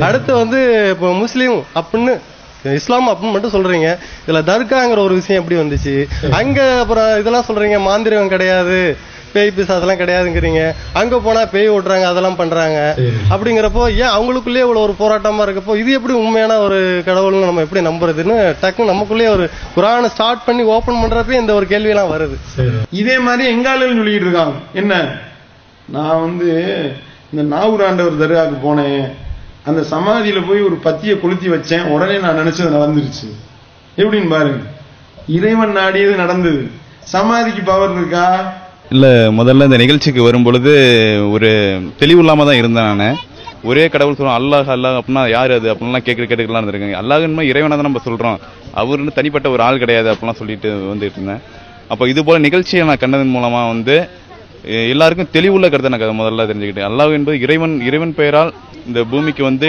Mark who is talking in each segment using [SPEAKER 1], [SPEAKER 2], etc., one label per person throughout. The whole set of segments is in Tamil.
[SPEAKER 1] அடுத்து வந்து இப்போ முஸ்லீம் அப்படின்னு இஸ்லாம் அப்படின்னு மட்டும் சொல்றீங்க. இதுல தர்காங்கிற ஒரு விஷயம் எப்படி வந்துச்சு? அங்க அப்புறம் இதெல்லாம் சொல்றீங்க மாந்திரிகம் கிடையாது பேய் பிசாசெல்லாம் கிடையாதுங்கிறீங்க. அங்க போனா பேய் ஓட்டுறாங்க அதெல்லாம் பண்றாங்க. அப்படிங்கிறப்போ ஏன் அவங்களுக்குள்ளேயே இவ்வளவு ஒரு போராட்டமா இருக்கப்போ இது எப்படி உண்மையான ஒரு கடவுள்னு நம்ம எப்படி நம்புறதுன்னு டக்குன்னு நமக்குள்ளேயே ஒரு குரானை ஸ்டார்ட் பண்ணி ஓபன் பண்றப்ப இந்த ஒரு கேள்வியெல்லாம் வருது.
[SPEAKER 2] இதே மாதிரி எங்க ஆளுகள் சொல்லிக்கிட்டு இருக்காங்க. என்ன? நான் வந்து இந்த நாகூராண்டவர் தர்காவுக்கு போனேன். அந்த சமாதியில் போய் ஒரு பத்தியை கொளுத்தி வச்சேன். உடனே நான் நினைச்சது நடந்துருச்சு. எப்படின்னு பாருங்க. இறைவன் நாடியது நடந்தது. சமாதிக்கு பவர் இருக்கா?
[SPEAKER 3] இல்லை முதல்ல இந்த நிகழ்ச்சிக்கு வரும் பொழுது ஒரு தெளிவு இல்லாமல் தான் இருந்தேன் நான். ஒரே கடவுள் சொல்லுவோம் அல்லாஹ் அல்லாஹ் அப்படின்னா யார் அது? அப்படின்லாம் கேட்க கேட்டுக்கலாம் இருந்திருக்காங்க. அல்லாஹ்னு இறைவனை தான் நம்ம சொல்கிறோம் அவருன்னு தனிப்பட்ட ஒரு ஆள் கிடையாது அப்படிலாம் சொல்லிட்டு வந்துட்டு இருந்தேன். அப்போ இது போல் நிகழ்ச்சியை நான் கண்டதன் மூலமாக வந்து எல்லாருக்கும் தெளிவுள்ள கருத்தை நான் முதல்ல தெரிஞ்சுக்கிட்டேன். அல்லாஹ் என்பது இறைவன் இறைவன் பெயரால் இந்த பூமிக்கு வந்து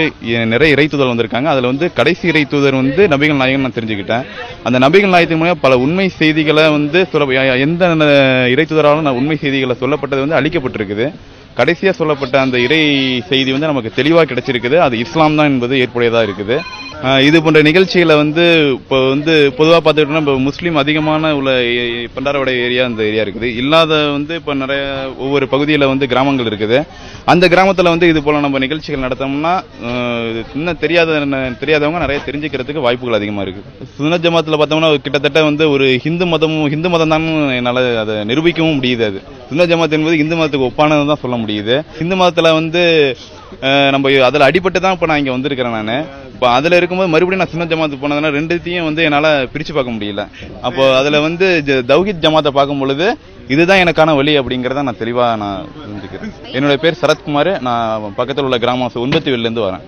[SPEAKER 3] நிறைய இறைத்துதல் வந்திருக்காங்க. அதில் வந்து கடைசி இறைத்துதர் வந்து நபிகள் நாயகன் நான் தெரிஞ்சுக்கிட்டேன். அந்த நபிகள் நாயகத்தின் மூலம் பல உண்மை செய்திகளை வந்து சொல்ல எந்த இறைத்துதராலும் நான் உண்மை செய்திகளை சொல்லப்பட்டது வந்து அழிக்கப்பட்டிருக்குது. கடைசியாக சொல்லப்பட்ட அந்த இறை செய்தி வந்து நமக்கு தெளிவாக கிடைச்சிருக்குது. அது இஸ்லாம் தான் என்பது ஏற்புடையதாக இருக்குது. இது போன்ற நிகழ்ச்சிகளை வந்து இப்போ வந்து பொதுவாக பார்த்துக்கிட்டோம்னா இப்போ முஸ்லீம் அதிகமான உள்ள ஏ- பண்டாரவடை ஏரியா அந்த ஏரியா இருக்குது. இல்லாத வந்து இப்போ நிறைய ஒவ்வொரு பகுதியில் வந்து கிராமங்கள் இருக்குது. அந்த கிராமத்தில் வந்து இது போல் நம்ம நிகழ்ச்சிகள் நடத்தோம்னா இன்னும் தெரியாத தெரியாதவங்க நிறைய தெரிஞ்சுக்கிறதுக்கு வாய்ப்புகள் அதிகமாக இருக்குது சுன ஜமாத்தில் பார்த்தோம்னா கிட்டத்தட்ட வந்து ஒரு ஹிந்து மதமும் ஹிந்து மதம் தான் என்னால் அதை நிரூபிக்கவும் முடியுது அது. சுனத் ஜமாத் என்பது இந்து மதத்துக்கு ஒப்பானது தான் சொல்ல முடியுது. இந்து மதத்தில் வந்து நம்ம அதில் அடிபட்டு தான் இப்போ நான் இங்கே வந்திருக்கிறேன் நான். இப்போ அதில் இருக்கும்போது மறுபடியும் நான் சின்ன ஜமாத்து போனதுனால ரெண்டுத்தையும் வந்து என்னால் பிரித்து பார்க்க முடியல. அப்போ அதில் வந்து தௌஹித் ஜமாத்தை பார்க்கும் பொழுது இதுதான் எனக்கான வழி அப்படிங்கிறத நான் தெளிவாக நான் புரிஞ்சுக்கிறேன். என்னுடைய பேர் சரத்குமார். நான் பக்கத்தில் உள்ள கிராமம் உன்பத்தி வெளிலேருந்து வரேன்.